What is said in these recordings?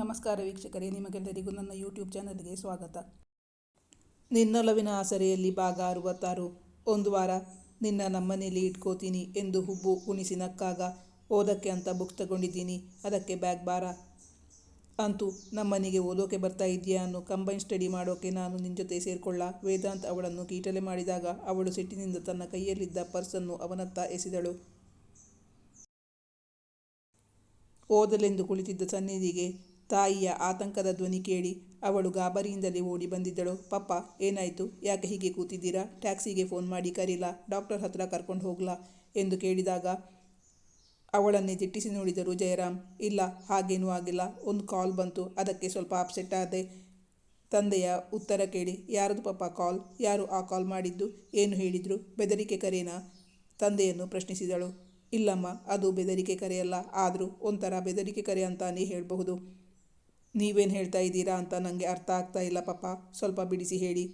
ನಮಸ್ಕಾರ ವೀಕ್ಷಕರೇ, ನಿಮಗೆಲ್ಲರಿಗೂ ನನ್ನ ಯೂಟ್ಯೂಬ್ ಚಾನಲ್ಗೆ ಸ್ವಾಗತ. ನಿನ್ನೊಲವಿನ ಆಸರೆಯಲ್ಲಿ ಭಾಗ ಅರುವತ್ತಾರು ಒಂದು ವಾರ ನಿನ್ನ ನಮ್ಮನೇಲಿ ಇಟ್ಕೋತೀನಿ ಎಂದು ಹುಬ್ಬು ಉಣಿಸಿ ನಕ್ಕಾಗ, ಓದಕ್ಕೆ ಅಂತ ಬುಕ್ ತಗೊಂಡಿದ್ದೀನಿ, ಅದಕ್ಕೆ ಬ್ಯಾಗ್ ಭಾರ ಅಂತೂ ನಮ್ಮನೆಗೆ ಓದೋಕೆ ಬರ್ತಾ ಇದೆಯಾ ಅನ್ನೋ ಕಂಬೈನ್ ಸ್ಟಡಿ ಮಾಡೋಕೆ ನಾನು ನಿನ್ನ ಜೊತೆ ಸೇರಿಕೊಳ್ಳ, ವೇದಾಂತ್ ಅವಳನ್ನು ಕೀಟಲೆ ಮಾಡಿದಾಗ ಅವಳು ಸಿಟ್ಟಿನಿಂದ ತನ್ನ ಕೈಯಲ್ಲಿದ್ದ ಪರ್ಸನ್ನು ಅವನತ್ತ ಎಸೆದಳು. ಓದಲೆಂದು ಕುಳಿತಿದ್ದ ಸನ್ನಿಧಿಗೆ ತಾಯಿಯ ಆತಂಕದ ಧ್ವನಿ ಕೇಳಿ ಅವಳು ಗಾಬರಿಯಿಂದಲೇ ಓಡಿ ಬಂದಿದ್ದಳು. ಪಪ್ಪ, ಏನಾಯಿತು? ಯಾಕೆ ಹೀಗೆ ಕೂತಿದ್ದೀರಾ? ಟ್ಯಾಕ್ಸಿಗೆ ಫೋನ್ ಮಾಡಿ ಕರೀಲ? ಡಾಕ್ಟರ್ ಹತ್ರ ಕರ್ಕೊಂಡು ಹೋಗ್ಲಾ? ಎಂದು ಕೇಳಿದಾಗ ಅವಳನ್ನೇ ದಿಟ್ಟಿಸಿ ನೋಡಿದರು ಜಯರಾಮ್. ಇಲ್ಲ, ಹಾಗೇನೂ ಆಗಿಲ್ಲ. ಒಂದು ಕಾಲ್ ಬಂತು. ಅದಕ್ಕೆ ಸ್ವಲ್ಪ ಅಪ್ಸೆಟ್ ಆದೆ. ತಂದೆಯ ಉತ್ತರ ಕೇಳಿ, ಯಾರದು ಪಪ್ಪ ಕಾಲ್? ಯಾರು ಆ ಕಾಲ್ ಮಾಡಿದ್ದು? ಏನು ಹೇಳಿದ್ರು? ಬೆದರಿಕೆ ಕರೆನಾ? ತಂದೆಯನ್ನು ಪ್ರಶ್ನಿಸಿದಳು. ಇಲ್ಲಮ್ಮ, ಅದು ಬೆದರಿಕೆ ಕರೆಯಲ್ಲ. ಆದರೂ ಒಂಥರ ಬೆದರಿಕೆ ಕರೆ ಅಂತಾನೇ ಹೇಳಬಹುದು. ನೀವೇನು ಹೇಳ್ತಾ ಇದ್ದೀರಾ ಅಂತ ನನಗೆ ಅರ್ಥ ಆಗ್ತಾ ಇಲ್ಲ ಪಾಪ. ಸ್ವಲ್ಪ ಬಿಡಿಸಿ ಹೇಳಿ.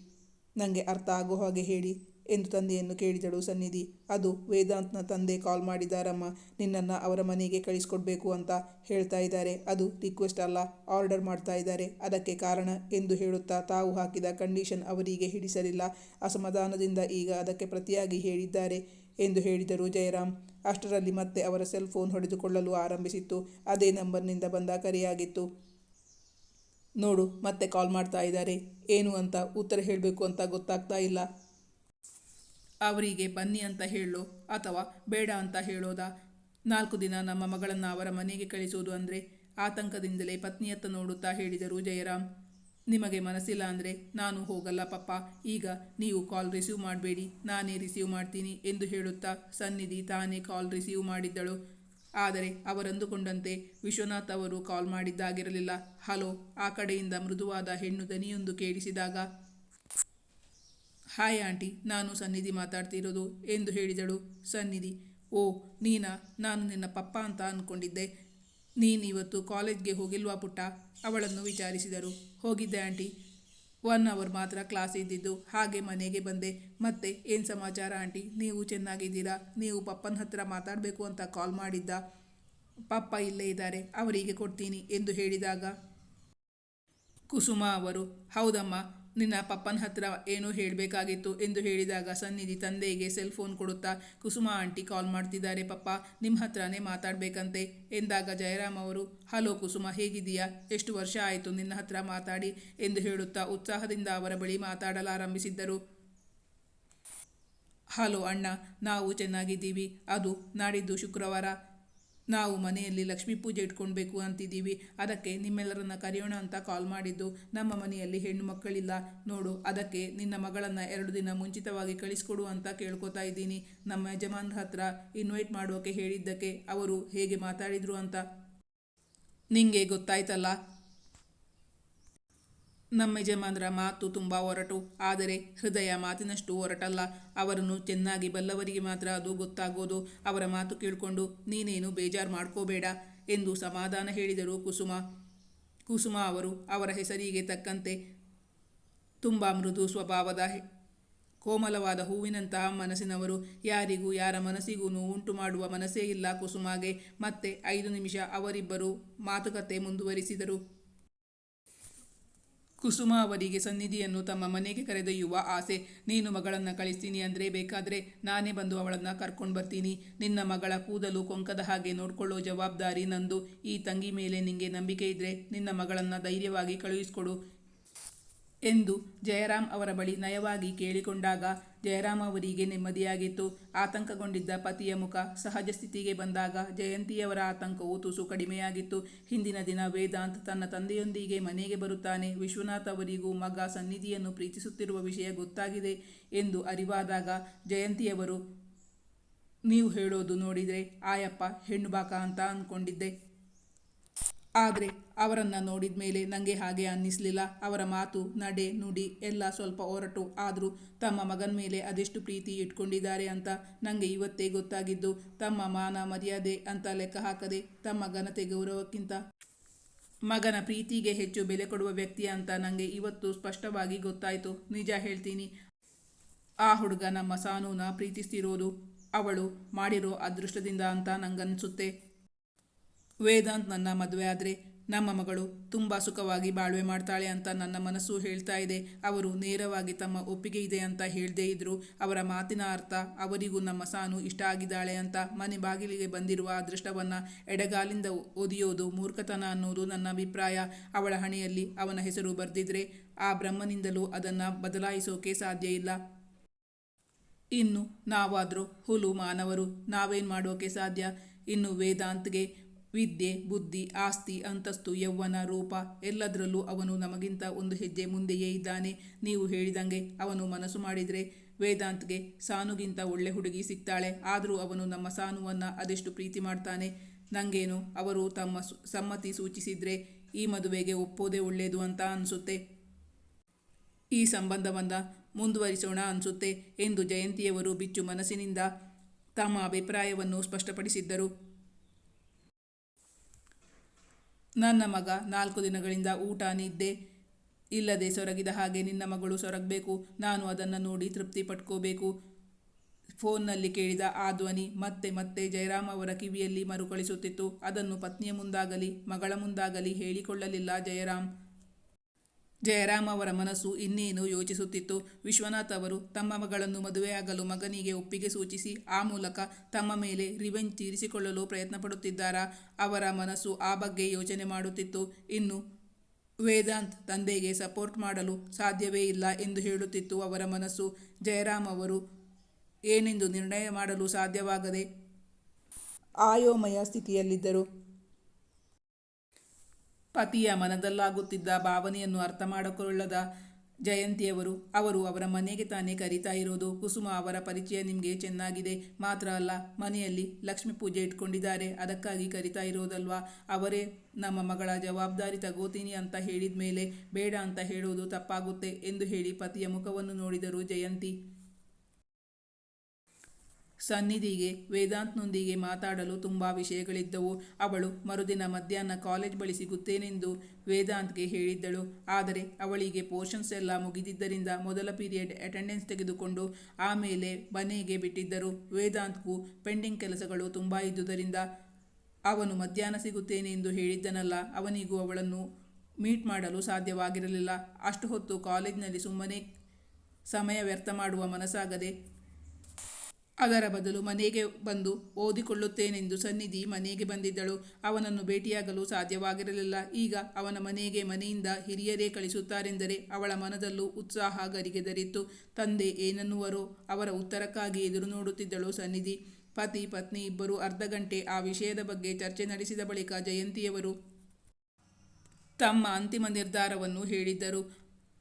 ನನಗೆ ಅರ್ಥ ಆಗೋ ಹಾಗೆ ಹೇಳಿ ಎಂದು ತಂದೆಯನ್ನು ಕೇಳಿದಳು ಸನ್ನಿಧಿ. ಅದು ವೇದಾಂತ್ನ ತಂದೆ ಕಾಲ್ ಮಾಡಿದಾರಮ್ಮ, ನಿನ್ನನ್ನು ಅವರ ಮನೆಗೆ ಕಳಿಸ್ಕೊಡ್ಬೇಕು ಅಂತ ಹೇಳ್ತಾ ಇದ್ದಾರೆ. ಅದು ರಿಕ್ವೆಸ್ಟ್ ಅಲ್ಲ, ಆರ್ಡರ್ ಮಾಡ್ತಾ ಇದ್ದಾರೆ. ಅದಕ್ಕೆ ಕಾರಣ ಎಂದು ಹೇಳುತ್ತಾ ತಾವು ಹಾಕಿದ ಕಂಡೀಷನ್ ಅವರಿಗೆ ಹಿಡಿಸಲಿಲ್ಲ. ಅಸಮಾಧಾನದಿಂದ ಈಗ ಅದಕ್ಕೆ ಪ್ರತಿಯಾಗಿ ಹೇಳಿದ್ದಾರೆ ಎಂದು ಹೇಳಿದರು ಜಯರಾಮ್. ಅಷ್ಟರಲ್ಲಿ ಮತ್ತೆ ಅವರ ಸೆಲ್ ಫೋನ್ ಹೊಡೆದುಕೊಳ್ಳಲು ಆರಂಭಿಸಿತ್ತು. ಅದೇ ನಂಬರ್ನಿಂದ ಬಂದ ಕರೆಯಾಗಿತ್ತು. ನೋಡು, ಮತ್ತೆ ಕಾಲ್ ಮಾಡ್ತಾ ಇದ್ದಾರೆ. ಏನು ಅಂತ ಉತ್ತರ ಹೇಳಬೇಕು ಅಂತ ಗೊತ್ತಾಗ್ತಾ ಇಲ್ಲ. ಅವರಿಗೆ ಬನ್ನಿ ಅಂತ ಹೇಳೋ, ಅಥವಾ ಬೇಡ ಅಂತ ಹೇಳೋದಾ? ನಾಲ್ಕು ದಿನ ನಮ್ಮ ಮಗಳನ್ನು ಅವರ ಮನೆಗೆ ಕಳಿಸೋದು ಅಂದರೆ ಆತಂಕದಿಂದಲೇ ಪತ್ನಿಯತ್ತ ನೋಡುತ್ತಾ ಹೇಳಿದರು ಜಯರಾಮ್. ನಿಮಗೆ ಮನಸ್ಸಿಲ್ಲ ಅಂದರೆ ನಾನು ಹೋಗಲ್ಲ ಪಪ್ಪ, ಈಗ ನೀವು ಕಾಲ್ ರಿಸೀವ್ ಮಾಡಬೇಡಿ, ನಾನೇ ರಿಸೀವ್ ಮಾಡ್ತೀನಿ ಎಂದು ಹೇಳುತ್ತಾ ಸನ್ನಿಧಿ ತಾನೇ ಕಾಲ್ ರಿಸೀವ್ ಮಾಡಿದ್ದಳು. ಆದರೆ ಅವರಂದುಕೊಂಡಂತೆ ವಿಶ್ವನಾಥ್ ಅವರು ಕಾಲ್ ಮಾಡಿದ್ದಾಗಿರಲಿಲ್ಲ. ಹಲೋ, ಆ ಕಡೆಯಿಂದ ಮೃದುವಾದ ಹೆಣ್ಣು ದನಿಯೊಂದು ಕೇಳಿಸಿದಾಗ, ಹಾಯ್ ಆಂಟಿ, ನಾನು ಸನ್ನಿಧಿ ಮಾತಾಡ್ತಿರೋದು, ಎಂದು ಹೇಳಿದಳು ಸನ್ನಿಧಿ. ಓ, ನೀನಾ? ನಾನು ನಿನ್ನ ಪಪ್ಪ ಅಂತ ಅಂದ್ಕೊಂಡಿದ್ದೆ ನೀನಿವತ್ತು ಕಾಲೇಜ್ಗೆ ಹೋಗಿಲ್ವಾ ಪುಟ್ಟ? ಅವಳನ್ನು ವಿಚಾರಿಸಿದರು. ಹೋಗಿದ್ದೆ ಆಂಟಿ. ಒನ್ ಅವರ್ ಮಾತ್ರ ಕ್ಲಾಸ್ ಇದ್ದಿದ್ದು. ಹಾಗೆ ಮನೆಗೆ ಬಂದೆ. ಮತ್ತೆ, ಏನು ಸಮಾಚಾರ ಆಂಟಿ? ನೀವು ಚೆನ್ನಾಗಿದ್ದೀರಾ? ನೀವು ಪಪ್ಪನ ಹತ್ರ ಮಾತಾಡಬೇಕು ಅಂತ ಕಾಲ್ ಮಾಡಿದ್ದ. ಪಪ್ಪ ಇಲ್ಲೇ ಇದ್ದಾರೆ. ಅವರಿಗೆ ಕೊಡ್ತೀನಿ ಎಂದು ಹೇಳಿದಾಗ, ಕುಸುಮ ಅವರು, ಹೌದಮ್ಮ ನಿನ್ನ ಪಪ್ಪನ ಹತ್ರ ಏನೋ ಹೇಳಬೇಕಾಗಿತ್ತು ಎಂದು ಹೇಳಿದಾಗ ಸನ್ನಿಧಿ ತಂದೆಗೆ ಸೆಲ್ ಫೋನ್ ಕೊಡುತ್ತಾ, ಕುಸುಮ ಆಂಟಿ ಕಾಲ್ ಮಾಡ್ತಿದ್ದಾರೆ ಪಪ್ಪ ನಿಮ್ಮ ಹತ್ರನೇ ಮಾತಾಡಬೇಕಂತೆ, ಎಂದಾಗ ಜಯರಾಮ್ ಅವರು, ಹಲೋ ಕುಸುಮ ಹೇಗಿದೆಯಾ ಎಷ್ಟು ವರ್ಷ ಆಯಿತು ನಿನ್ನ ಹತ್ರ ಮಾತಾಡಿ, ಎಂದು ಹೇಳುತ್ತಾ ಉತ್ಸಾಹದಿಂದ ಅವರ ಬಳಿ ಮಾತಾಡಲಾರಂಭಿಸಿದ್ದರು. ಹಲೋ ಅಣ್ಣ, ನಾವು ಚೆನ್ನಾಗಿದ್ದೀವಿ, ಅದು ನಾಡಿದ್ದು ಶುಕ್ರವಾರ ನಾವು ಮನೆಯಲ್ಲಿ ಲಕ್ಷ್ಮೀ ಪೂಜೆ ಇಟ್ಕೊಳ್ಬೇಕು ಅಂತಿದ್ದೀವಿ. ಅದಕ್ಕೆ ನಿಮ್ಮೆಲ್ಲರನ್ನ ಕರೆಯೋಣ ಅಂತ ಕಾಲ್ ಮಾಡಿದ್ದು. ನಮ್ಮ ಮನೆಯಲ್ಲಿ ಹೆಣ್ಣು ಮಕ್ಕಳಿಲ್ಲ. ನೋಡು, ಅದಕ್ಕೆ ನಿನ್ನ ಮಗಳನ್ನು ಎರಡು ದಿನ ಮುಂಚಿತವಾಗಿ ಕಳಿಸ್ಕೊಡು ಅಂತ ಕೇಳ್ಕೊತಾ ಇದ್ದೀನಿ. ನಮ್ಮ ಯಜಮಾನ್ರ ಹತ್ರ ಇನ್ವೈಟ್ ಮಾಡೋಕೆ ಹೇಳಿದ್ದಕ್ಕೆ ಅವರು ಹೇಗೆ ಮಾತಾಡಿದ್ರು ಅಂತ ನಿಂಗೆ ಗೊತ್ತಾಯ್ತಲ್ಲ? ನಮ್ಮ ಯಜಮಾನರ ಮಾತು ತುಂಬ ಒರಟು, ಆದರೆ ಹೃದಯ ಮಾತಿನಷ್ಟು ಒರಟಲ್ಲ. ಅವರನ್ನು ಚೆನ್ನಾಗಿ ಬಲ್ಲವರಿಗೆ ಮಾತ್ರ ಅದು ಗೊತ್ತಾಗೋದು. ಅವರ ಮಾತು ಕೇಳಿಕೊಂಡು ನೀನೇನು ಬೇಜಾರು ಮಾಡ್ಕೋಬೇಡ ಎಂದು ಸಮಾಧಾನ ಹೇಳಿದರು ಕುಸುಮ. ಕುಸುಮ ಅವರು ಅವರ ಹೆಸರಿಗೆ ತಕ್ಕಂತೆ ತುಂಬ ಮೃದು ಸ್ವಭಾವದ ಕೋಮಲವಾದ ಹೂವಿನಂತಹ ಮನಸ್ಸಿನವರು. ಯಾರಿಗೂ ಯಾರ ಮನಸ್ಸಿಗೂ ಉಂಟು ಮಾಡುವ ಮನಸ್ಸೇ ಇಲ್ಲ ಕುಸುಮಾಗೆ. ಮತ್ತೆ ಐದು ನಿಮಿಷ ಅವರಿಬ್ಬರು ಮಾತುಕತೆ ಮುಂದುವರಿಸಿದರು. ಕುಸುಮ ಅವರಿಗೆ ಸನ್ನಿಧಿಯನ್ನು ತಮ್ಮ ಮನೆಗೆ ಕರೆದೊಯ್ಯುವ ಆಸೆ, ನೀನು ಮಗಳನ್ನು ಕಳಿಸ್ತೀನಿ ಅಂದರೆ ಬೇಕಾದರೆ ನಾನೇ ಬಂದು ಅವಳನ್ನು ಕರ್ಕೊಂಡು ಬರ್ತೀನಿ. ನಿನ್ನ ಮಗಳ ಕೂದಲು ಕೊಂಕದ ಹಾಗೆ ನೋಡ್ಕೊಳ್ಳೋ ಜವಾಬ್ದಾರಿ ನಂದು. ಈ ತಂಗಿ ಮೇಲೆ ನಿಂಗೆ ನಂಬಿಕೆ ಇದ್ದರೆ ನಿನ್ನ ಮಗಳನ್ನು ಧೈರ್ಯವಾಗಿ ಕಳುಹಿಸ್ಕೊಡು. ಎಂದು ಜಯರಾಮ್ ಅವರ ಬಳಿ ನಯವಾಗಿ ಕೇಳಿಕೊಂಡಾಗ ಜಯರಾಮ್ ಅವರಿಗೆ ನೆಮ್ಮದಿಯಾಗಿತ್ತು. ಆತಂಕಗೊಂಡಿದ್ದ ಪತಿಯ ಮುಖ ಸಹಜ ಸ್ಥಿತಿಗೆ ಬಂದಾಗ ಜಯಂತಿಯವರ ಆತಂಕವು ತುಸು ಕಡಿಮೆಯಾಗಿತ್ತು. ಹಿಂದಿನ ದಿನ ವೇದಾಂತ್ ತನ್ನ ತಂದೆಯೊಂದಿಗೆ ಮನೆಗೆ ಬರುತ್ತಾನೆ. ವಿಶ್ವನಾಥ್ ಅವರಿಗೂ ಮಗ ಸನ್ನಿಧಿಯನ್ನು ಪ್ರೀತಿಸುತ್ತಿರುವ ವಿಷಯ ಗೊತ್ತಾಗಿದೆ ಎಂದು ಅರಿವಾದಾಗ ಜಯಂತಿಯವರು, ನೀವು ಹೇಳೋದು ನೋಡಿದರೆ ಆಯಪ್ಪ ಹೆಣ್ಣು ಬಾಕ ಅಂತ ಅಂದ್ಕೊಂಡಿದ್ದೆ ಆದರೆ ಅವರನ್ನು ನೋಡಿದ ಮೇಲೆ ನನಗೆ ಹಾಗೆ ಅನ್ನಿಸಲಿಲ್ಲ. ಅವರ ಮಾತು, ನಡೆ, ನುಡಿ ಎಲ್ಲ ಸ್ವಲ್ಪ ಹೊರಟು ಆದರೂ ತಮ್ಮ ಮಗನ ಮೇಲೆ ಅದೆಷ್ಟು ಪ್ರೀತಿ ಇಟ್ಕೊಂಡಿದ್ದಾರೆ ಅಂತ ನನಗೆ ಇವತ್ತೇ ಗೊತ್ತಾಗಿದ್ದು. ತಮ್ಮ ಮಾನ ಮರ್ಯಾದೆ ಅಂತ ಲೆಕ್ಕ ಹಾಕದೆ ತಮ್ಮ ಘನತೆ ಗೌರವಕ್ಕಿಂತ ಮಗನ ಪ್ರೀತಿಗೆ ಹೆಚ್ಚು ಬೆಲೆ ಕೊಡುವ ವ್ಯಕ್ತಿ ಅಂತ ನನಗೆ ಇವತ್ತು ಸ್ಪಷ್ಟವಾಗಿ ಗೊತ್ತಾಯಿತು. ನಿಜ ಹೇಳ್ತೀನಿ. ಆ ಹುಡುಗ ನಮ್ಮ ಸಾನೂನ ಪ್ರೀತಿಸ್ತಿರೋದು ಅವಳು ಮಾಡಿರೋ ಅದೃಷ್ಟದಿಂದ ಅಂತ ನಂಗನ್ಸುತ್ತೆ. ವೇದಾಂತ್ ನನ್ನ ಮದುವೆ ಆದರೆ ನಮ್ಮ ಮಗಳು ತುಂಬ ಸುಖವಾಗಿ ಬಾಳ್ವೆ ಮಾಡ್ತಾಳೆ ಅಂತ ನನ್ನ ಮನಸ್ಸು ಹೇಳ್ತಾ ಇದೆ. ಅವರು ನೇರವಾಗಿ ತಮ್ಮ ಒಪ್ಪಿಗೆ ಇದೆ ಅಂತ ಹೇಳದೇ ಇದ್ರು. ಅವರ ಮಾತಿನ ಅರ್ಥ, ಅವರಿಗೂ ನಮ್ಮ ಸಾನು ಇಷ್ಟ ಆಗಿದ್ದಾಳೆ ಅಂತ ಮನೆ ಬಾಗಿಲಿಗೆ ಬಂದಿರುವ ಅದೃಷ್ಟವನ್ನು ಎಡಗಾಲಿಂದ ಒದಿಯೋದು ಮೂರ್ಖತನ ಅನ್ನೋದು ನನ್ನ ಅಭಿಪ್ರಾಯ. ಅವಳ ಹಣೆಯಲ್ಲಿ ಅವನ ಹೆಸರು ಬರೆದಿದ್ರೆ ಆ ಬ್ರಹ್ಮನಿಂದಲೂ ಅದನ್ನು ಬದಲಾಯಿಸೋಕೆ ಸಾಧ್ಯ ಇಲ್ಲ. ಇನ್ನು ನಾವಾದರೂ ಹುಲು ಮಾನವರು, ನಾವೇನು ಮಾಡೋಕೆ ಸಾಧ್ಯ? ಇನ್ನು ವೇದಾಂತ್ಗೆ ವಿದ್ಯೆ, ಬುದ್ಧಿ, ಆಸ್ತಿ, ಅಂತಸ್ತು, ಯೌವನ, ರೂಪ ಎಲ್ಲದರಲ್ಲೂ ಅವನು ನಮಗಿಂತ ಒಂದು ಹೆಜ್ಜೆ ಮುಂದೆಯೇ ಇದ್ದಾನೆ. ನೀವು ಹೇಳಿದಂಗೆ ಅವನು ಮನಸ್ಸು ಮಾಡಿದರೆ ವೇದಾಂತ್ಗೆ ಸಾನುಗಿಂತ ಒಳ್ಳೆ ಹುಡುಗಿ ಸಿಗ್ತಾಳೆ. ಆದರೂ ಅವನು ನಮ್ಮ ಸಾನುವನ್ನು ಅದೆಷ್ಟು ಪ್ರೀತಿ ಮಾಡ್ತಾನೆ? ನನಗೇನು ಅವರು ತಮ್ಮ ಸಮ್ಮತಿ ಸೂಚಿಸಿದರೆ ಈ ಮದುವೆಗೆ ಒಪ್ಪೋದೇ ಒಳ್ಳೆಯದು ಅಂತ ಅನಿಸುತ್ತೆ. ಈ ಸಂಬಂಧವನ್ನ ಮುಂದುವರಿಸೋಣ ಅನಿಸುತ್ತೆ ಎಂದು ಜಯಂತಿಯವರು ಬಿಚ್ಚು ಮನಸ್ಸಿನಿಂದ ತಮ್ಮ ಅಭಿಪ್ರಾಯವನ್ನು ಸ್ಪಷ್ಟಪಡಿಸಿದ್ದರು. ನನ್ನ ಮಗ ನಾಲ್ಕು ದಿನಗಳಿಂದ ಊಟ, ನಿದ್ದೆ ಇಲ್ಲದೆ ಸೊರಗಿದ ಹಾಗೆ ನಿನ್ನ ಮಗಳು ಸೊರಗಬೇಕು. ನಾನು ಅದನ್ನು ನೋಡಿ ತೃಪ್ತಿ ಪಟ್ಕೋಬೇಕು. ಫೋನ್ನಲ್ಲಿ ಕೇಳಿದ ಆ ಧ್ವನಿ ಮತ್ತೆ ಮತ್ತೆ ಜಯರಾಮ್ ಅವರ ಕಿವಿಯಲ್ಲಿ ಮರುಕಳಿಸುತ್ತಿತ್ತು. ಅದನ್ನು ಪತ್ನಿಯ ಮುಂದಾಗಲಿ ಮಗಳ ಮುಂದಾಗಲಿ ಹೇಳಿಕೊಳ್ಳಲಿಲ್ಲ ಜಯರಾಮ್. ಜಯರಾಮ್ ಅವರ ಮನಸ್ಸು ಇನ್ನೇನು ಯೋಚಿಸುತ್ತಿತ್ತು? ವಿಶ್ವನಾಥ್ ಅವರು ತಮ್ಮ ಮಗಳನ್ನು ಮದುವೆಯಾಗಲು ಮಗನಿಗೆ ಒಪ್ಪಿಗೆ ಸೂಚಿಸಿ, ಆ ಮೂಲಕ ತಮ್ಮ ಮೇಲೆ ರಿವೆಂಜ್ ತೀರಿಸಿಕೊಳ್ಳಲು ಪ್ರಯತ್ನ ಪಡುತ್ತಿದ್ದಾರಾ ಅವರ ಮನಸ್ಸು ಆ ಬಗ್ಗೆ ಯೋಚನೆ ಮಾಡುತ್ತಿತ್ತು. ಇನ್ನು ವೇದಾಂತ್ ತಂದೆಗೆ ಸಪೋರ್ಟ್ ಮಾಡಲು ಸಾಧ್ಯವೇ ಇಲ್ಲ ಎಂದು ಹೇಳುತ್ತಿತ್ತು ಅವರ ಮನಸ್ಸು. ಜಯರಾಮ್ ಅವರು ಏನೆಂದು ನಿರ್ಣಯ ಮಾಡಲು ಸಾಧ್ಯವಾಗದೆ ಆಯೋಮಯ ಸ್ಥಿತಿಯಲ್ಲಿದ್ದರು. ಪತಿಯ ಮನದಲ್ಲಾಗುತ್ತಿದ್ದ ಭಾವನೆಯನ್ನು ಅರ್ಥ ಮಾಡಿಕೊಳ್ಳದ ಜಯಂತಿಯವರು, ಅವರು ಅವರ ಮನೆಗೆ ತಾನೇ ಕರೀತಾ ಇರೋದು. ಕುಸುಮ ಅವರ ಪರಿಚಯ ನಿಮಗೆ ಚೆನ್ನಾಗಿದೆ. ಮಾತ್ರ ಅಲ್ಲ, ಮನೆಯಲ್ಲಿ ಲಕ್ಷ್ಮೀ ಪೂಜೆ ಇಟ್ಕೊಂಡಿದ್ದಾರೆ. ಅದಕ್ಕಾಗಿ ಕರಿತಾ ಇರೋದಲ್ವಾ? ಅವರೇ ನಮ್ಮ ಮಗಳ ಜವಾಬ್ದಾರಿ ತಗೋತೀನಿ ಅಂತ ಹೇಳಿದ ಮೇಲೆ ಬೇಡ ಅಂತ ಹೇಳೋದು ತಪ್ಪಾಗುತ್ತೆ ಎಂದು ಹೇಳಿ ಪತಿಯ ಮುಖವನ್ನು ನೋಡಿದರು ಜಯಂತಿ. ಸನ್ನಿಧಿಗೆ, ವೇದಾಂತ್ನೊಂದಿಗೆ ಮಾತಾಡಲು ತುಂಬ ವಿಷಯಗಳಿದ್ದವು. ಅವಳು ಮರುದಿನ ಮಧ್ಯಾಹ್ನ ಕಾಲೇಜ್ ಬಳಿ ಸಿಗುತ್ತೇನೆಂದು ವೇದಾಂತ್ಗೆ ಹೇಳಿದ್ದಳು. ಆದರೆ ಅವಳಿಗೆ ಪೋರ್ಷನ್ಸ್ ಎಲ್ಲ ಮುಗಿದಿದ್ದರಿಂದ ಮೊದಲ ಪೀರಿಯಡ್ ಅಟೆಂಡೆನ್ಸ್ ತೆಗೆದುಕೊಂಡು ಆಮೇಲೆ ಮನೆಗೆ ಬಿಟ್ಟಿದ್ದರು. ವೇದಾಂತ್ಗೂ ಪೆಂಡಿಂಗ್ ಕೆಲಸಗಳು ತುಂಬ ಇದ್ದುದರಿಂದ ಅವನು ಮಧ್ಯಾಹ್ನ ಸಿಗುತ್ತೇನೆ ಎಂದು ಹೇಳಿದ್ದನಲ್ಲ, ಅವನಿಗೂ ಅವಳನ್ನು ಮೀಟ್ ಮಾಡಲು ಸಾಧ್ಯವಾಗಿರಲಿಲ್ಲ. ಅಷ್ಟು ಹೊತ್ತು ಕಾಲೇಜಿನಲ್ಲಿ ಸುಮ್ಮನೆ ಸಮಯ ವ್ಯರ್ಥ ಮಾಡುವ ಮನಸ್ಸಾಗದೆ ಅದರ ಬದಲು ಮನೆಗೆ ಬಂದು ಓದಿಕೊಳ್ಳುತ್ತೇನೆಂದು ಸನ್ನಿಧಿ ಮನೆಗೆ ಬಂದಿದ್ದಳು. ಅವನನ್ನು ಭೇಟಿಯಾಗಲು ಸಾಧ್ಯವಾಗಿರಲಿಲ್ಲ. ಈಗ ಅವನ ಮನೆಗೆ ಮನೆಯಿಂದ ಹಿರಿಯರೇ ಕಳಿಸುತ್ತಾರೆಂದರೆ ಅವಳ ಮನದಲ್ಲೂ ಉತ್ಸಾಹ ಗರಿಗೆದರಿತ್ತು ತಂದೆ ಏನನ್ನುವರೋ ಅವರ ಉತ್ತರಕ್ಕಾಗಿ ಎದುರು ನೋಡುತ್ತಿದ್ದಳು ಸನ್ನಿಧಿ. ಪತಿ, ಪತ್ನಿ ಇಬ್ಬರು ಅರ್ಧ ಗಂಟೆ ಆ ವಿಷಯದ ಬಗ್ಗೆ ಚರ್ಚೆ ನಡೆಸಿದ ಬಳಿಕ ಜಯಂತಿಯವರು ತಮ್ಮ ಅಂತಿಮ ನಿರ್ಧಾರವನ್ನು ಹೇಳಿದ್ದರು.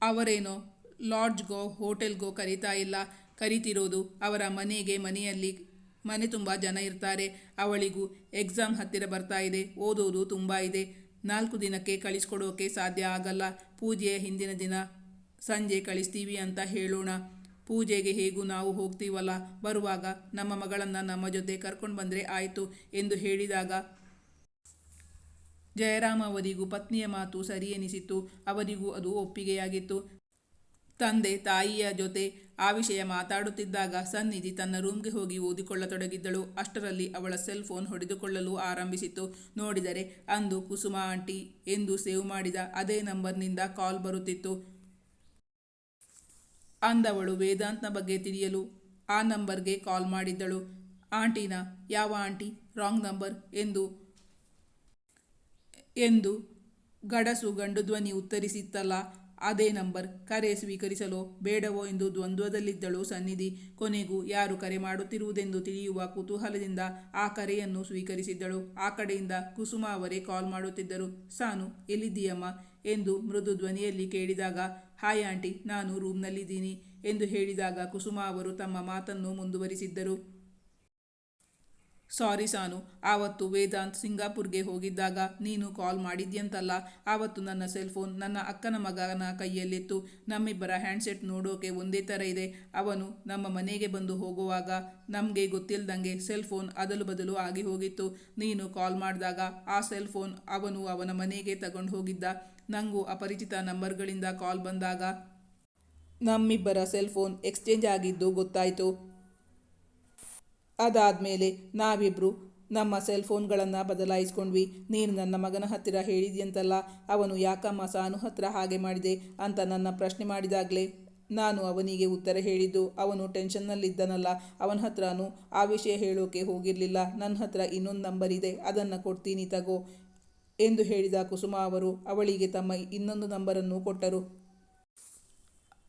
ಅವರೇನೋ ಲಾಡ್ಜ್ಗೋ, ಹೋಟೆಲ್ಗೋ ಕರೀತಾ ಇಲ್ಲ. ಕರಿತಿರೋದು. ಅವರ ಮನೆಗೆ ಮನೆಯಲ್ಲಿ ಮನೆ ತುಂಬ ಜನ ಇರ್ತಾರೆ. ಅವಳಿಗೂ ಎಕ್ಸಾಮ್ ಹತ್ತಿರ ಬರ್ತಾ ಇದೆ. ಓದೋದು ತುಂಬ ಇದೆ. ನಾಲ್ಕು ದಿನಕ್ಕೆ ಕಳಿಸ್ಕೊಡೋಕೆ ಸಾಧ್ಯ ಆಗಲ್ಲ. ಪೂಜೆಯ ಹಿಂದಿನ ದಿನ ಸಂಜೆ ಕಳಿಸ್ತೀವಿ ಅಂತ ಹೇಳೋಣ. ಪೂಜೆಗೆ ಹೇಗೂ ನಾವು ಹೋಗ್ತೀವಲ್ಲ. ಬರುವಾಗ ನಮ್ಮ ಮಗಳನ್ನು ನಮ್ಮ ಜೊತೆ ಕರ್ಕೊಂಡು ಬಂದರೆ ಆಯಿತು ಎಂದು ಹೇಳಿದಾಗ ಜಯರಾಮ ಅವರಿಗೂ ಪತ್ನಿಯ ಮಾತು ಸರಿ ಎನಿಸಿತು ಅವರಿಗೂ ಅದು ಒಪ್ಪಿಗೆಯಾಗಿತ್ತು. ತಂದೆ ತಾಯಿಯ ಜೊತೆ ಆ ವಿಷಯ ಮಾತಾಡುತ್ತಿದ್ದಾಗ ಸನ್ನಿಧಿ ತನ್ನ ರೂಮ್ಗೆ ಹೋಗಿ ಓದಿಕೊಳ್ಳತೊಡಗಿದ್ದಳು. ಅಷ್ಟರಲ್ಲಿ ಅವಳ ಸೆಲ್ ಫೋನ್ ಹೊಡೆದುಕೊಳ್ಳಲು ಆರಂಭಿಸಿತು ನೋಡಿದರೆ, ಅಂದು ಕುಸುಮ ಆಂಟಿ ಎಂದು ಸೇವ್ ಮಾಡಿದ ಅದೇ ನಂಬರ್ನಿಂದ ಕಾಲ್ ಬರುತ್ತಿತ್ತು. ಅಂದವಳು ವೇದಾಂತ್ನ ಬಗ್ಗೆ ತಿಳಿಯಲು ಆ ನಂಬರ್ಗೆ ಕಾಲ್ ಮಾಡಿದ್ದಳು. ಆಂಟಿನ? ಯಾವ ಆಂಟಿ? ರಾಂಗ್ ನಂಬರ್ ಎಂದು ಎಂದು ಗಡಸು ಗಂಡು ಧ್ವನಿ ಉತ್ತರಿಸಿತ್ತಲ್ಲ. ಅದೇ ನಂಬರ್. ಕರೆ ಸ್ವೀಕರಿಸಲೋ ಬೇಡವೋ ಎಂದು ದ್ವಂದ್ವದಲ್ಲಿದ್ದಳು ಸನ್ನಿಧಿ. ಕೊನೆಗೂ ಯಾರು ಕರೆ ಮಾಡುತ್ತಿರುವುದೆಂದು ತಿಳಿಯುವ ಕುತೂಹಲದಿಂದ ಆ ಕರೆಯನ್ನು ಸ್ವೀಕರಿಸಿದ್ದಳು. ಆ ಕಡೆಯಿಂದ ಕುಸುಮ ಅವರೇ ಕಾಲ್ ಮಾಡುತ್ತಿದ್ದರು. ಸಾನು, ಎಲ್ಲಿದ್ದೀಯಮ್ಮ? ಎಂದು ಮೃದು ಧ್ವನಿಯಲ್ಲಿ ಕೇಳಿದಾಗ, ಹಾಯ್ ಆಂಟಿ, ನಾನು ರೂಮ್ನಲ್ಲಿದ್ದೀನಿ ಎಂದು ಹೇಳಿದಾಗ ಕುಸುಮ ಅವರು ತಮ್ಮ ಮಾತನ್ನು ಮುಂದುವರಿಸಿದ್ದರು. ಸಾರಿ ಸಾನು, ಆವತ್ತು ವೇದಾಂತ್ ಸಿಂಗಾಪುರ್ಗೆ ಹೋಗಿದ್ದಾಗ ನೀನು ಕಾಲ್ ಮಾಡಿದ್ಯಂತಲ್ಲ, ಆವತ್ತು ನನ್ನ ಸೆಲ್ ಫೋನ್ ನನ್ನ ಅಕ್ಕನ ಮಗನ ಕೈಯಲ್ಲಿತ್ತು. ನಮ್ಮಿಬ್ಬರ ಹ್ಯಾಂಡ್ಸೆಟ್ ನೋಡೋಕೆ ಒಂದೇ ಥರ ಇದೆ. ಅವನು ನಮ್ಮ ಮನೆಗೆ ಬಂದು ಹೋಗುವಾಗ ನಮಗೆ ಗೊತ್ತಿಲ್ಲದಂಗೆ ಸೆಲ್ ಫೋನ್ ಅದಲು ಬದಲು ಆಗಿ ಹೋಗಿತ್ತು. ನೀನು ಕಾಲ್ ಮಾಡಿದಾಗ ಆ ಸೆಲ್ ಫೋನ್ ಅವನು ಅವನ ಮನೆಗೆ ತಗೊಂಡು ಹೋಗಿದ್ದ. ನನಗೂ ಅಪರಿಚಿತ ನಂಬರ್ಗಳಿಂದ ಕಾಲ್ ಬಂದಾಗ ನಮ್ಮಿಬ್ಬರ ಸೆಲ್ ಫೋನ್ ಎಕ್ಸ್ಚೇಂಜ್ ಆಗಿದ್ದು ಗೊತ್ತಾಯಿತು. ಅದಾದಮೇಲೆ ನಾವಿಬ್ಬರು ನಮ್ಮ ಸೆಲ್ ಫೋನ್ಗಳನ್ನು ಬದಲಾಯಿಸ್ಕೊಂಡ್ವಿ. ನೀನು ನನ್ನ ಮಗನ ಹತ್ತಿರ ಹೇಳಿದ್ಯಂತಲ್ಲ, ಅವನು ಯಾಕಮ್ಮ ಸಾನು ಹತ್ರ ಹಾಗೆ ಮಾಡಿದೆ ಅಂತ ನನ್ನ ಪ್ರಶ್ನೆ ಮಾಡಿದಾಗಲೇ ನಾನು ಅವನಿಗೆ ಉತ್ತರ ಹೇಳಿದ್ದು, ಅವನು ಟೆನ್ಷನ್ನಲ್ಲಿದ್ದನಲ್ಲ ಅವನ ಹತ್ರನೂ ಆ ವಿಷಯ ಹೇಳೋಕೆ ಹೋಗಿರಲಿಲ್ಲ. ನನ್ನ ಹತ್ರ ಇನ್ನೊಂದು ನಂಬರ್ ಇದೆ, ಅದನ್ನು ಕೊಡ್ತೀನಿ ತಗೋ ಎಂದು ಹೇಳಿದ ಕುಸುಮ ಅವರು ಅವಳಿಗೆ ತಮ್ಮ ಇನ್ನೊಂದು ನಂಬರನ್ನು ಕೊಟ್ಟರು.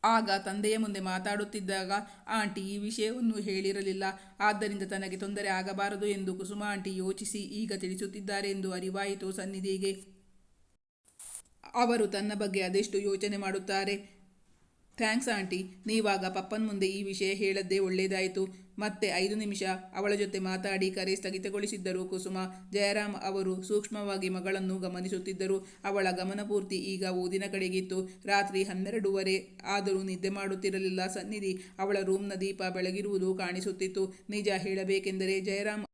ಆಗ ತಂದೆಯ ಮುಂದೆ ಮಾತಾಡುತ್ತಿದ್ದಾಗ, ಆಂಟಿ, ಈ ವಿಷಯವನ್ನು ಹೇಳಿರಲಿಲ್ಲ. ಆದ್ದರಿಂದ ತನಗೆ ತೊಂದರೆ ಆಗಬಾರದು ಎಂದು ಕುಸುಮ ಆಂಟಿ ಯೋಚಿಸಿ ಈಗ ತಿಳಿಸುತ್ತಿದ್ದಾರೆ ಎಂದು ಅರಿವಾಯಿತು ಸನ್ನಿಧಿಗೆ. ಅವರು ತನ್ನ ಬಗ್ಗೆ ಅದೆಷ್ಟು ಯೋಚನೆ ಮಾಡುತ್ತಾರೆ? Thanks, aunty. ನೀವಾಗ ಪಪ್ಪನ ಮುಂದೆ ಈ ವಿಷಯ ಹೇಳದ್ದೇ ಒಳ್ಳೆಯದಾಯಿತು ಮತ್ತೆ ಐದು ನಿಮಿಷ ಅವಳ ಜೊತೆ ಮಾತಾಡಿ ಕರೆ ಸ್ಥಗಿತಗೊಳಿಸಿದ್ದರು ಕುಸುಮ. ಜಯರಾಮ್ ಅವರು ಸೂಕ್ಷ್ಮವಾಗಿ ಮಗಳನ್ನು ಗಮನಿಸುತ್ತಿದ್ದರು. ಅವಳ ಗಮನಪೂರ್ತಿ ಈಗ ಓದಿನ ಕಡೆಗಿತ್ತು. ರಾತ್ರಿ ಹನ್ನೆರಡೂವರೆ ಆದರೂ ನಿದ್ದೆ ಮಾಡುತ್ತಿರಲಿಲ್ಲ. ಸನ್ನಿಧಿ ಅವಳ ರೂಮ್ನ ದೀಪ ಬೆಳಗಿರುವುದು ಕಾಣಿಸುತ್ತಿತ್ತು. ನಿಜ ಹೇಳಬೇಕೆಂದರೆ ಜಯರಾಮ್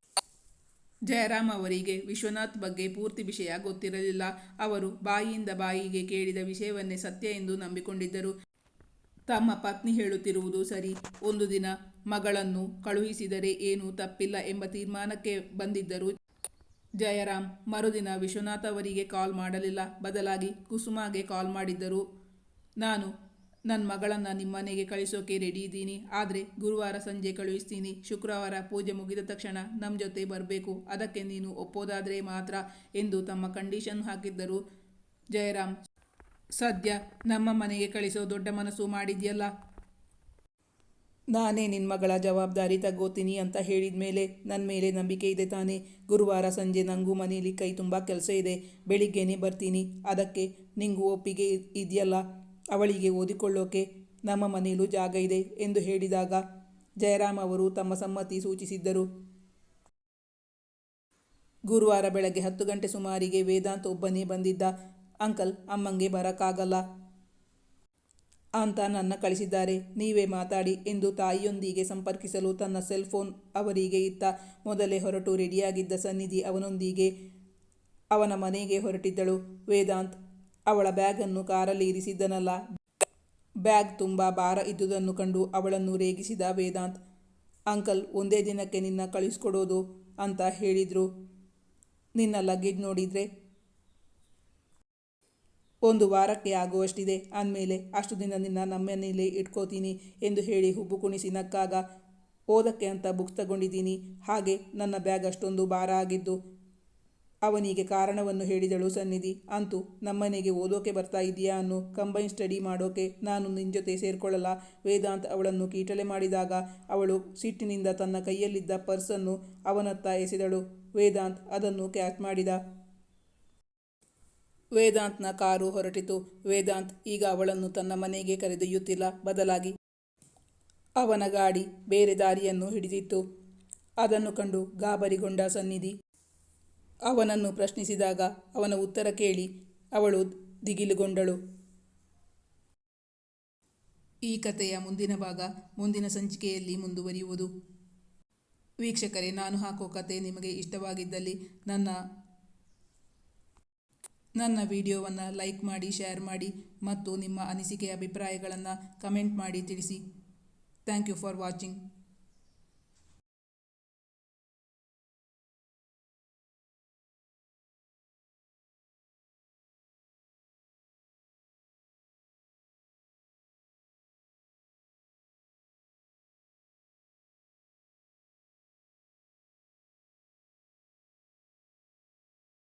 ಜಯರಾಮ್ ಅವರಿಗೆ ವಿಶ್ವನಾಥ್ ಬಗ್ಗೆ ಪೂರ್ತಿ ವಿಷಯ ಗೊತ್ತಿರಲಿಲ್ಲ. ಅವರು ಬಾಯಿಯಿಂದ ಬಾಯಿಗೆ ಕೇಳಿದ ವಿಷಯವನ್ನೇ ಸತ್ಯ ಎಂದು ನಂಬಿಕೊಂಡಿದ್ದರು. ತಮ್ಮ ಪತ್ನಿ ಹೇಳುತ್ತಿರುವುದು ಸರಿ. ಒಂದು ದಿನ ಮಗಳನ್ನು ಕಳುಹಿಸಿದರೆ ಏನೂ ತಪ್ಪಿಲ್ಲ ಎಂಬ ತೀರ್ಮಾನಕ್ಕೆ ಬಂದಿದ್ದರು. ಜಯರಾಮ್, ಮರುದಿನ ವಿಶ್ವನಾಥ್ ಅವರಿಗೆ ಕಾಲ್ ಮಾಡಲಿಲ್ಲ. ಬದಲಾಗಿ ಕುಸುಮಾಗೆ ಕಾಲ್ ಮಾಡಿದ್ದರು. ನಾನು ನನ್ನ ಮಗಳನ್ನು ನಿಮ್ಮನೆಗೆ ಕಳಿಸೋಕೆ ರೆಡಿ ಇದ್ದೀನಿ. ಆದರೆ ಗುರುವಾರ ಸಂಜೆ ಕಳುಹಿಸ್ತೀನಿ. ಶುಕ್ರವಾರ ಪೂಜೆ ಮುಗಿದ ತಕ್ಷಣ ನಮ್ಮ ಜೊತೆ ಬರಬೇಕು. ಅದಕ್ಕೆ ನೀನು ಒಪ್ಪೋದಾದರೆ ಮಾತ್ರ ಎಂದು ತಮ್ಮ ಕಂಡೀಷನ್ ಹಾಕಿದ್ದರು. ಜಯರಾಮ್ ಸದ್ಯ ನಮ್ಮ ಮನೆಗೆ ಕಳಿಸೋ ದೊಡ್ಡ ಮನಸ್ಸು ಮಾಡಿದ್ಯಲ್ಲ? ನಾನೇ ನಿನ್ನ ಮಗಳ ಜವಾಬ್ದಾರಿ ತಗೋತೀನಿ ಅಂತ ಹೇಳಿದ ಮೇಲೆ ನನ್ನ ಮೇಲೆ ನಂಬಿಕೆ ಇದೆ ತಾನೇ. ಗುರುವಾರ ಸಂಜೆ ನನಗೂ ಮನೇಲಿ ಕೈ ತುಂಬ ಕೆಲಸ ಇದೆ. ಬೆಳಿಗ್ಗೆನೇ ಬರ್ತೀನಿ. ಅದಕ್ಕೆ ನಿಂಗೂ ಒಪ್ಪಿಗೆ ಇದೆಯಲ್ಲ? ಅವಳಿಗೆ ಓದಿಕೊಳ್ಳೋಕೆ ನಮ್ಮ ಮನೆಯಲ್ಲೂ ಜಾಗ ಇದೆ ಎಂದು ಹೇಳಿದಾಗ ಜಯರಾಮ್ ಅವರು ತಮ್ಮ ಸಮ್ಮತಿ ಸೂಚಿಸಿದ್ದರು. ಗುರುವಾರ ಬೆಳಗ್ಗೆ ಹತ್ತು ಗಂಟೆ ಸುಮಾರಿಗೆ ವೇದಾಂತ್ ಒಬ್ಬನೇ ಬಂದಿದ್ದ. ಅಂಕಲ್, ಅಮ್ಮಂಗೆ ಬರೋಕ್ಕಾಗಲ್ಲ. ಅಂತ ನನ್ನ ಕಳಿಸಿದ್ದಾರೆ. ನೀವೇ ಮಾತಾಡಿ ಎಂದು ತಾಯಿಯೊಂದಿಗೆ ಸಂಪರ್ಕಿಸಲು ತನ್ನ ಸೆಲ್ ಫೋನ್ ಅವರಿಗೆ ಇತ್ತ. ಮೊದಲೇ ಹೊರಟು ರೆಡಿಯಾಗಿದ್ದ ಸನ್ನಿಧಿ ಅವನೊಂದಿಗೆ ಅವನ ಮನೆಗೆ ಹೊರಟಿದ್ದಳು. ವೇದಾಂತ್ ಅವಳ ಬ್ಯಾಗನ್ನು ಕಾರಲ್ಲಿ ಇರಿಸಿದ್ದನಲ್ಲ. ಬ್ಯಾಗ್ ತುಂಬ ಭಾರ ಇದ್ದುದನ್ನು ಕಂಡು ಅವಳನ್ನು ರೇಗಿಸಿದ ವೇದಾಂತ್, ಅಂಕಲ್, ಒಂದೇ ದಿನಕ್ಕೆ ನಿನ್ನ ಕಳಿಸ್ಕೊಡೋದು? ಅಂತ ಹೇಳಿದರು. ನಿನ್ನ ಲಗೇಜ್ ನೋಡಿದರೆ ಒಂದು ವಾರಕ್ಕೆ ಆಗುವಷ್ಟಿದೆ. ಅಂದಮೇಲೆ, ಅಷ್ಟು ದಿನ ನಿನ್ನ ನಮ್ಮನೇಲೇ ಇಟ್ಕೋತೀನಿ ಎಂದು ಹೇಳಿ ಹುಬ್ಬು ಕುಣಿಸಿ ನಕ್ಕಾಗ ಓದಕ್ಕೆ ಅಂತ ಬುಕ್ ತಗೊಂಡಿದ್ದೀನಿ. ಹಾಗೆ ನನ್ನ ಬ್ಯಾಗ್ ಅಷ್ಟೊಂದು ಭಾರ ಆಗಿದ್ದು, ಅವನಿಗೆ ಕಾರಣವನ್ನು ಹೇಳಿದಳು ಸನ್ನಿಧಿ. ಅಂತೂ, ನಮ್ಮನೆಗೆ ಓದೋಕೆ ಬರ್ತಾ ಇದೆಯಾ ಅನ್ನೋ ಕಂಬೈನ್ ಸ್ಟಡಿ ಮಾಡೋಕೆ ನಾನು ನಿನ್ನ ಜೊತೆ ಸೇರಿಕೊಳ್ಳಲ್ಲ. ವೇದಾಂತ್ ಅವಳನ್ನು ಕೀಟಲೆ ಮಾಡಿದಾಗ, ಅವಳು ಸಿಟ್ಟಿನಿಂದ ತನ್ನ ಕೈಯಲ್ಲಿದ್ದ ಪರ್ಸನ್ನು ಅವನತ್ತ ಎಸೆದಳು. ವೇದಾಂತ್ ಅದನ್ನು ಕ್ಯಾಚ್ ಮಾಡಿದ. ವೇದಾಂತ್ನ ಕಾರು ಹೊರಟಿತು. ವೇದಾಂತ್ ಈಗ ಅವಳನ್ನು ತನ್ನ ಮನೆಗೆ ಕರೆದೊಯ್ಯುತ್ತಿಲ್ಲ. ಬದಲಾಗಿ ಅವನ ಗಾಡಿ ಬೇರೆ ದಾರಿಯನ್ನು ಹಿಡಿದಿತ್ತು. ಅದನ್ನು ಕಂಡು ಗಾಬರಿಗೊಂಡ ಸನ್ನಿಧಿ ಅವನನ್ನು ಪ್ರಶ್ನಿಸಿದಾಗ ಅವನ ಉತ್ತರ ಕೇಳಿ ಅವಳು ದಿಗಿಲುಗೊಂಡಳು. ಈ ಕಥೆಯ ಮುಂದಿನ ಭಾಗ ಮುಂದಿನ ಸಂಚಿಕೆಯಲ್ಲಿ ಮುಂದುವರಿಯುವುದು. ವೀಕ್ಷಕರೇ, ನಾನು ಹಾಕೋ ಕತೆ ನಿಮಗೆ ಇಷ್ಟವಾಗಿದ್ದಲ್ಲಿ ನನ್ನ ನನ್ನ ವಿಡಿಯೋವನ್ನು ಲೈಕ್ ಮಾಡಿ, ಶೇರ್ ಮಾಡಿ ಮತ್ತು ನಿಮ್ಮ ಅನಿಸಿಕೆ, ಅಭಿಪ್ರಾಯಗಳನ್ನು ಕಮೆಂಟ್ ಮಾಡಿ ತಿಳಿಸಿ. Thank you for watching.